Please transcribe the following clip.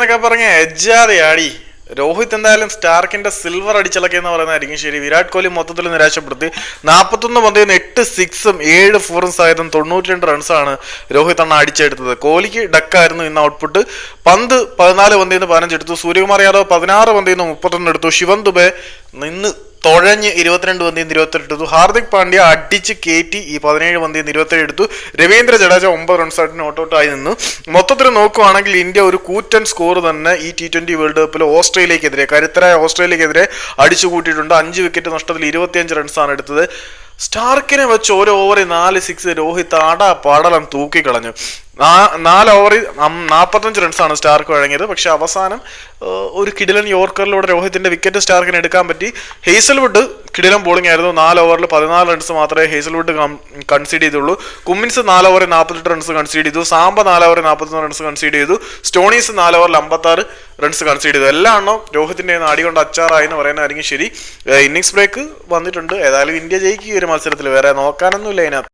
എന്നൊക്കെ പറഞ്ഞ എജ്ജാതെ രോഹിത് എന്തായാലും സ്റ്റാർക്കിന്റെ സിൽവർ അടിച്ചിളക്കി എന്ന് പറയുന്നതായിരിക്കും ശരി. വിരാട് കോഹ്ലി മൊത്തത്തിൽ നിരാശപ്പെടുത്തി. നാൽപ്പത്തൊന്ന് പന്തിൽ നിന്ന് എട്ട് സിക്സും ഏഴ് ഫോറും സഹിതം തൊണ്ണൂറ്റി രണ്ട് റൺസാണ് രോഹിത് അണ്ണ അടിച്ചെടുത്തത്. കോഹ്ലിക്ക് ഡക്കായിരുന്നു ഇന്ന് ഔട്ട്പുട്ട് പന്ത് പതിനാല് പന്തിൽ നിന്ന് പതിനഞ്ച് എടുത്തു. സൂര്യകുമാർ യാദവ് പതിനാറ് പന്തിൽ മുപ്പത്തൊന്ന് എടുത്തു. ശിവൻ ദുബെ നിന്ന് തുഴഞ്ഞ് ഇരുപത്തിരണ്ട് പന്തിൽ നിന്ന് ഇരുപത്തെട്ട് എടുത്തു. ഹാർദിക് പാണ്ഡ്യ അടിച്ച് കയറ്റി ഈ പതിനേഴ് നിന്ന് ഇരുപത്തേഴ് എടുത്തു. രവീന്ദ്ര ജഡേജ ഒമ്പത് റൺസായിട്ട് നോട്ട് ഔട്ട് ആയി നിന്നു. മൊത്തത്തിൽ നോക്കുവാണെങ്കിൽ ഇന്ത്യ ഒരു കൂറ്റൻ സ്കോർ തന്നെ ഈ ടി ട്വന്റി വേൾഡ് കപ്പിൽ ഓസ്ട്രേലിയക്കെതിരെ കരുത്തരായ ഓസ്ട്രേലിയക്കെതിരെ അടിച്ചു കൂട്ടിയിട്ടുണ്ട് അഞ്ച് വിക്കറ്റ് നഷ്ടത്തിൽ ഇരുപത്തിയഞ്ച് റൺസാണ് എടുത്തത്. സ്റ്റാർക്കിനെ വെച്ച് ഓരോ ഓവറിൽ നാല് സിക്സ് രോഹിത് ആടാ പാടലം തൂക്കിക്കളഞ്ഞു. കളഞ്ഞു നാല് ഓവറിൽ നാൽപ്പത്തഞ്ച് റൺസാണ് സ്റ്റാർക്ക് വഴങ്ങിയത്. പക്ഷെ അവസാനം ഒരു കിടിലൻ യോർക്കറിലൂടെ രോഹിത്തിന്റെ വിക്കറ്റ് സ്റ്റാർക്കിന് എടുക്കാൻ പറ്റി. ഹേസൽവുഡ് കിടിലൻ ബോളിംഗ് ആയിരുന്നു. നാല് ഓവറിൽ പതിനാല് റൺസ് മാത്രമേ ഹേസൽവുഡ് കൺസീഡ് ചെയ്തുള്ളൂ. കുമ്മിൻസ് നാല് ഓവറിൽ നാൽപ്പത്തെട്ട് റൺസ് കൺസീഡ് ചെയ്തു. സാമ്പ നാല് ഓവറിൽ നാൽപ്പത്തൊന്ന് റൺസ് കൺസീഡ് ചെയ്തു. സ്റ്റോണീസ് നാല് ഓവറിൽ അമ്പത്താറ് റൺസ് കൺസീഡ് ചെയ്തു. എല്ലാം രോഹിത്തിന്റെ നാടി കൊണ്ട് അച്ചാറായി എന്ന് പറയുന്നതായിരിക്കും ശരി. ഇന്നിങ്സ് ബ്രേക്ക് വന്നിട്ടുണ്ട്. ഏതായാലും ഇന്ത്യ ജയിക്കുക ഒരു മത്സരത്തിൽ. വേറെ നോക്കാനൊന്നുമില്ല അതിനകത്ത്